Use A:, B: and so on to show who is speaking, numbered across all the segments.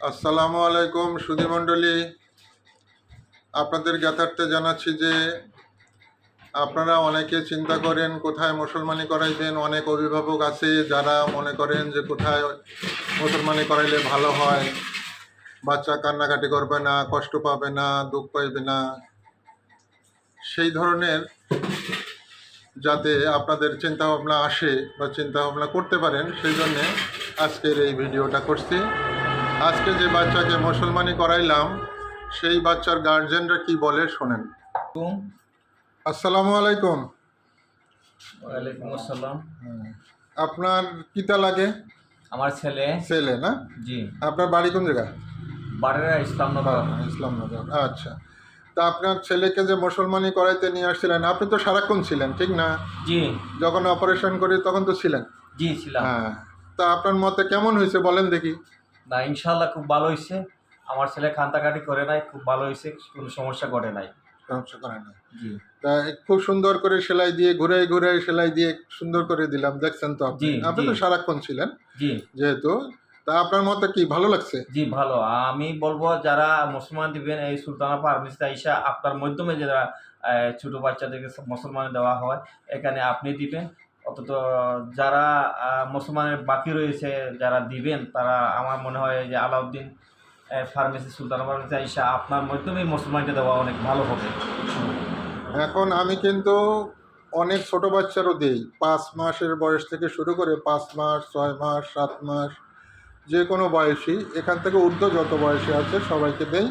A: আসসালামু আলাইকুম সুধীমণ্ডলী আপনাদের জ্ঞাতার্থে জানাচ্ছি যে আপনারা অনেকে চিন্তা করেন কোথায় মুসলমানি করাইবেন, অনেক অভিভাবক আছে যারা মনে করেন যে কোথায় মুসলমানি করাইলে ভালো হয়। বাচ্চা কান্নাকাটি করবে না, কষ্ট পাবে না, দুঃখ পাইবে না। সেই ধরনের যাতে আপনাদের চিন্তাভাবনা আসে বা চিন্তাভাবনা করতে পারেন, সেই জন্যে আজকের এই ভিডিওটা করছি। আজকে যে বাচ্চাকে মুসলমানি করাইলাম সেই বাচ্চার গার্জেনরা কি বলে শোনেন। আসসালামু আলাইকুম।
B: ওয়ালাইকুম আসসালাম।
A: আপনার কিতা লাগে?
B: আমার ছেলে।
A: ছেলে না?
B: জি।
A: আপনার বাড়ি কোন জায়গা?
B: বারেরা ইসলামনগর।
A: ইসলামনগর আচ্ছা। তা আপনার ছেলেকে যে মুসলমানি করাইতে নিয়ে আসছিলেন আপনি তো সারাক্ষণ ছিলেন ঠিক না?
B: জি।
A: যখন অপারেশন করি তখন তো ছিলেন?
B: জি ছিলাম।
A: হ্যাঁ। তা আপনার মতে কেমন হয়েছে বলেন দেখি।
B: না ইনশাল্লাহ খুব ভালো হয়েছে আমার ছেলে খান্তাকাটি করে নাই খুব ভালো হয়েছে কোনো সমস্যা ঘটে নাই।
A: সমস্যা করে না
B: জি।
A: তা খুব সুন্দর করে সেলাই দিয়ে ঘুরে ঘুরে সেলাই দিয়ে সুন্দর করে দিলাম দেখছেন তো আপনি? আপনি তো সারাক্ষণ ছিলেন
B: জি।
A: যেহেতু। তা আপনার মতে কি ভালো লাগছে?
B: জি ভালো। আমি বলব যারা মুসলমান দিবেন এই সুলতানা ফার্মেসিতে আইসা আপনার মাধ্যমে যারা ছোট বাচ্চাদেরকে মুসলমান দেওয়া হয় এখানে আপনি দিবেন। অন্তত যারা মুসলমানের বাকি রয়েছে যারা দিবেন, তারা আমার মনে হয় যে আলাউদ্দিন ফার্মেসি সুলতানা ফার্মেসি আপনার মাধ্যমে মুসলমানকে দেওয়া অনেক ভালো হবে।
A: এখন আমি কিন্তু অনেক ছোট বাচ্চারও দিই। পাঁচ মাসের বয়স থেকে শুরু করে পাঁচ মাস, ছয় মাস, সাত মাস, যে কোনো বয়সী, এখান থেকে ঊর্ধ্ব যত বয়সী আছে সবাইকে দেই।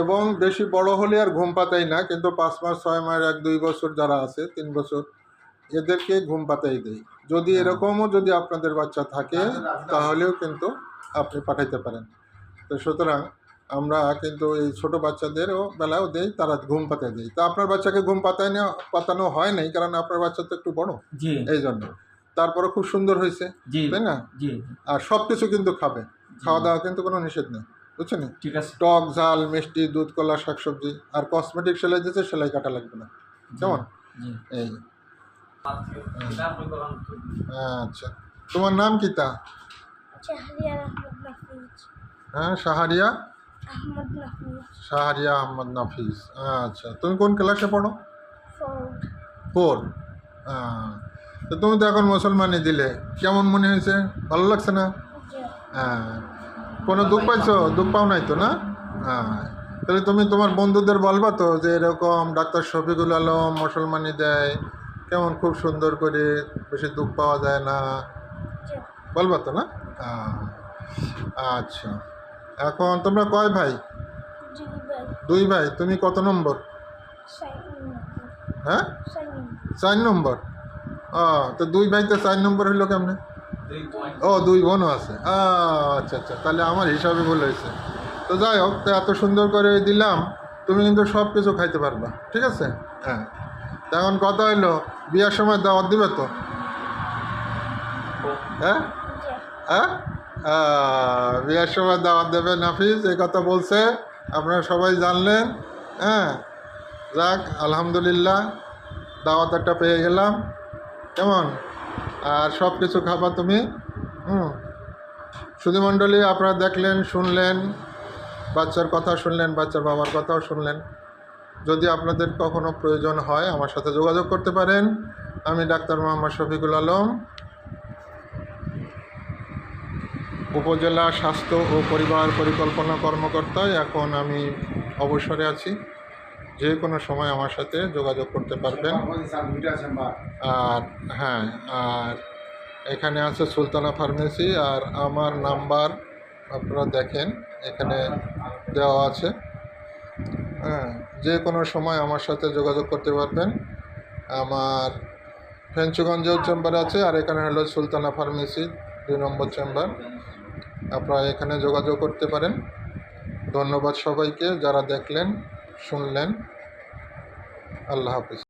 A: এবং বেশি বড় হলে আর ঘুম পাতাই না, কিন্তু পাঁচ মাস, ছয় মাস, এক, দুই বছর যারা আছে, তিন বছর এদেরকে ঘুম পাতাই দেই। যদি এরকমও যদি আপনাদের বাচ্চা থাকে তাহলেও কিন্তু আপনি পাঠাইতে পারেন। তো সুতরাং আমরা কিন্তু এই ছোট বাচ্চাদেরও বেলাও দেই তারা ঘুম পাতায় দেই। তা আপনার বাচ্চাকে ঘুম পাতায় পাতানো হয় নাই কারণ আপনার বাচ্চা তো একটু বড়। এই জন্য। তারপরে খুব সুন্দর হয়েছে তাই না?
B: জি।
A: আর সব কিছু কিন্তু খাবে। খাওয়া দাওয়া কিন্তু কোনো নিষেধ নেই বুঝছেন?
B: ঠিক আছে।
A: টক ঝাল মিষ্টি দুধ কলা শাকসবজি আর কসমেটিক সেলাই দিতে সেলাই কাটা লাগবে না। কেমন? এই। আচ্ছা। তোমার নাম কি তা?
C: নাফিজ।
A: হ্যাঁ সাহারিয়া
C: আহমদ
A: সাহারিয়া আহমদ নাফিস আচ্ছা তুমি কোন ক্লাসে পড়ো? ফোর। তো তুমি তো এখন মুসলমানি দিলে। কেমন মনে হয়েছে? ভালো লাগছে না? হ্যাঁ কোনো দুঃখ পাইছো? দুঃখ পাও নাই তো না? হ্যাঁ তাহলে তুমি তোমার বন্ধুদের বলবা তো যে এরকম ডাক্তার শফিকুল আলম মুসলমানি দেয়। কেমন খুব সুন্দর করে বেশি দুঃখ পাওয়া যায় না? বলবা তো না? হ্যাঁ। আচ্ছা। এখন তোমরা কয় ভাই? দুই ভাই তুমি কত নম্বর? হ্যাঁ? চার নম্বর। ও তো দুই ভাইতে চার নম্বর হইল কেমনে? ও দুই বোনও আছে। আচ্ছা আচ্ছা। তাহলে আমার হিসাবে ভুল হয়েছে। তো যাই হোক তো এত সুন্দর করে দিলাম তুমি কিন্তু সব কিছু খাইতে পারবা। ঠিক আছে? হ্যাঁ। তো এখন কথা হইল? বিয়ার সময় দাওয়াত দিবে তো? হ্যাঁ? হ্যাঁ? বিয়ার সময় দাওয়াত দেবে নাফিস, এই কথা বলছে। আপনারা সবাই জানলেন হ্যাঁ? যাক, আলহামদুলিল্লাহ, দাওয়াত একটা পেয়ে গেলাম। কেমন? আর সব কিছু খাবা তুমি? হুম। সুধীমণ্ডলী, আপনারা দেখলেন, শুনলেন, বাচ্চার কথা শুনলেন, বাচ্চার বাবার কথাও শুনলেন। যদি আপনাদের কখনো প্রয়োজন হয় আমার সাথে যোগাযোগ করতে পারেন। আমি ডাক্তার মোহাম্মদ শফিকুল আলম, উপজেলা স্বাস্থ্য ও পরিবার পরিকল্পনা কর্মকর্তা। এখন আমি অবসরে আছি। যে কোনো সময় আমার সাথে যোগাযোগ করতে পারবেন। আর হ্যাঁ আর এখানে আছে সুলতানা ফার্মেসি। আর আমার নাম্বার আপনারা দেখেন, এখানে দেওয়া আছে। হ্যাঁ যে কোনো সময় আমার সাথে যোগাযোগ করতে পারবেন। আমার ফেঞ্চুগঞ্জেও চেম্বার আছে আর এখানে হলো সুলতানা ফার্মেসি, দুই নম্বর চেম্বার। আপনারা এখানে যোগাযোগ করতে পারেন। ধন্যবাদ সবাইকে, যারা দেখলেন, শুনলেন। আল্লাহ হাফিজ।